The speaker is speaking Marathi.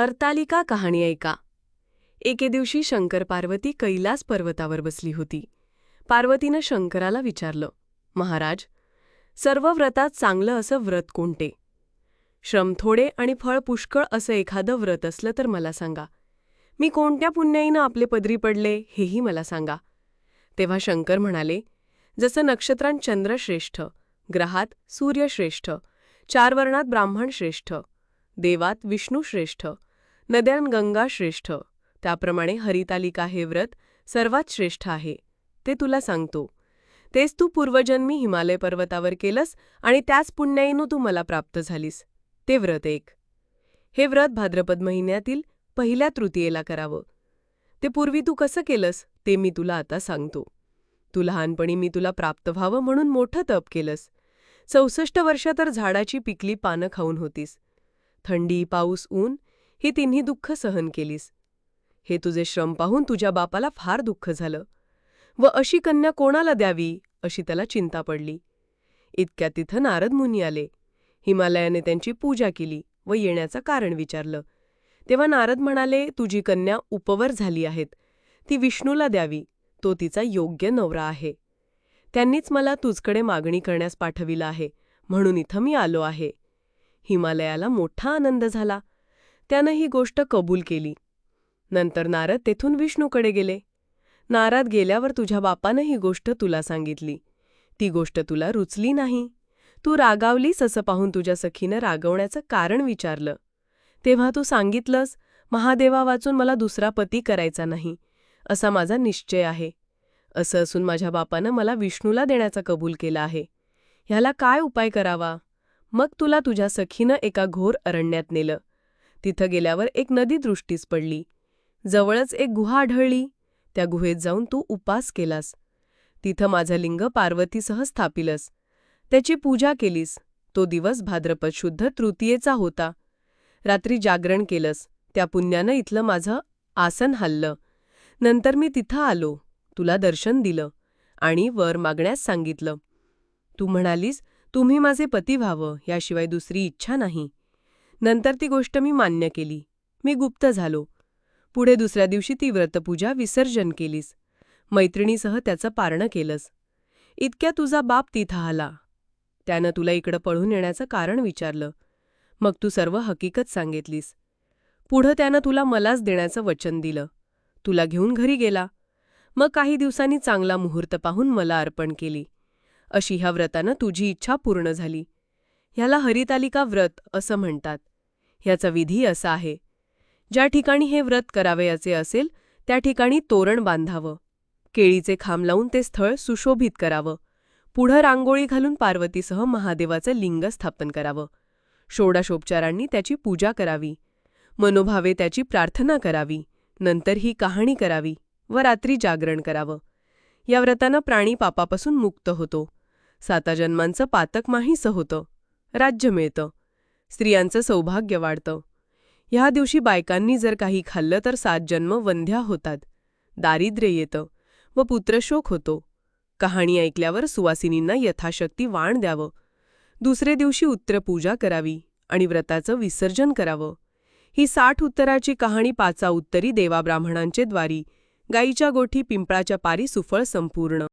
हरतालिका कहाणी ऐका. एके दिवशी शंकर पार्वती कैलास पर्वतावर बसली होती. पार्वतीनं शंकराला विचारलं महाराज सर्व व्रतात चांगलं असं व्रत कोणते? श्रम थोडे आणि फळ पुष्कळ असं एखादं व्रत असलं तर मला सांगा. मी कोणत्या पुण्याईनं आपले पदरी पडले हेही मला सांगा. तेव्हा शंकर म्हणाले जसं नक्षत्रांत चंद्र श्रेष्ठ ग्रहात सूर्यश्रेष्ठ चार वर्णात ब्राह्मण श्रेष्ठ देवात विष्णू श्रेष्ठ नद्यांगंगा श्रेष्ठ. त्याप्रमाणे हरितालिका हे व्रत सर्वात श्रेष्ठ आहे. ते तुला सांगतो. तेच तू पूर्वजन्मी हिमालय पर्वतावर केलंस आणि त्याच पुण्याईनं तू मला प्राप्त झालीस. ते व्रत एक. हे व्रत भाद्रपद महिन्यातील पहिल्या तृतीयेला करावं. ते पूर्वी तू कसं केलंस ते मी तुला आता सांगतो. तू लहानपणी मी तुला प्राप्त व्हावं म्हणून मोठं तप केलंस. चौसष्ट वर्ष तर झाडाची पिकली पानं खाऊन होतीस. थंडी पाऊस ऊन ही तिन्ही दुःख सहन केलीस. हे तुझे श्रम पाहून तुझ्या बापाला फार दुःख झालं. व अशी कन्या कोणाला द्यावी अशी त्याला चिंता पडली. इतक्या तिथं नारद मुनी आले. हिमालयाने त्यांची पूजा केली व येण्याचं कारण विचारलं. तेव्हा नारद म्हणाले तुझी कन्या उपवर झाली आहेत. ती विष्णूला द्यावी. तो तिचा योग्य नवरा आहे. त्यांनीच मला तुझकडे मागणी करण्यास पाठविलं आहे. म्हणून इथं मी आलो आहे. हिमालयाला मोठा आनंद झाला. त्यानं ही गोष्ट कबूल केली. नंतर नारद तेथून विष्णूकडे गेले. नारद गेल्यावर तुझ्या बापानं ही गोष्ट तुला सांगितली. ती गोष्ट तुला रुचली नाही. तू रागावलीस असं पाहून तुझ्या सखीनं रागवण्याचं कारण विचारलं. तेव्हा तू सांगितलंस महादेवा वाचून मला दुसरा पती करायचा नाही. असा माझा निश्चय आहे. असं असून माझ्या बापानं मला विष्णूला देण्याचा कबूल केला आहे. ह्याला काय उपाय करावा? मग तुला तुझ्या सखीनं एका घोर अरण्यात नेलं. तिथं गेल्यावर एक नदी दृष्टीस पडली. जवळच एक गुहा आढळली. त्या गुहेत जाऊन तू उपास केलास. तिथं माझं लिंग पार्वतीसह स्थापिलस. त्याची पूजा केलीस. तो दिवस भाद्रपद शुद्ध तृतीयेचा होता. रात्री जागरण केलंस. त्या पुण्यानं इथलं माझं आसन हल्लं. नंतर मी तिथं आलो. तुला दर्शन दिलं. आणि वर मागण्यास सांगितलं. तू म्हणालीस तुम्ही माझे पती व्हावं. याशिवाय दुसरी इच्छा नाही. नंतर ती गोष्ट मी मान्य केली. मी गुप्त झालो. पुढे दुसऱ्या दिवशी ती व्रतपूजा विसर्जन केलीस. मैत्रिणीसह त्याचं पारणं केलंस. इतक्या तुझा बाप तिथं आला. त्यानं तुला इकडं पळून येण्याचं कारण विचारलं. मग तू सर्व हकीकत सांगितलीस. पुढं त्यानं तुला मलाच देण्याचं वचन दिलं. तुला घेऊन घरी गेला. मग काही दिवसांनी चांगला मुहूर्त पाहून मला अर्पण केली. अशी ह्या व्रतानं तुझी इच्छा पूर्ण झाली. ह्याला हरितालिका व्रत असं म्हणतात. ह्याचा विधी असा आहे. ज्या ठिकाणी हे व्रत करावयाचे असेल त्या ठिकाणी तोरण बांधावं. केळीचे खांब लावून ते स्थळ सुशोभित करावं. पुढं रांगोळी घालून पार्वतीसह महादेवाचं लिंग स्थापन करावं. षोडाशोपचारांनी त्याची पूजा करावी. मनोभावे त्याची प्रार्थना करावी. नंतर ही कहाणी करावी व रात्री जागरण करावं. या व्रतानं प्राणी पापापासून मुक्त होतो. साता जन्मांचं पातक माहीसं होतं. राज्य मिळतं. स्त्रियांचं सौभाग्य वाढतं. ह्या दिवशी बायकांनी जर काही खाल्लं तर सात जन्म वंध्या होतात. दारिद्र्य येतं. व पुत्रशोक होतो. कहाणी ऐकल्यावर सुवासिनींना यथाशक्ती वाण द्यावं. दुसरे दिवशी उत्तरपूजा करावी आणि व्रताचं विसर्जन करावं. ही साठ उत्तराची कहाणी पाचा उत्तरी देवाब्राह्मणांचे द्वारी गाईच्या गोठी पिंपळाच्या पारी सुफळ संपूर्ण.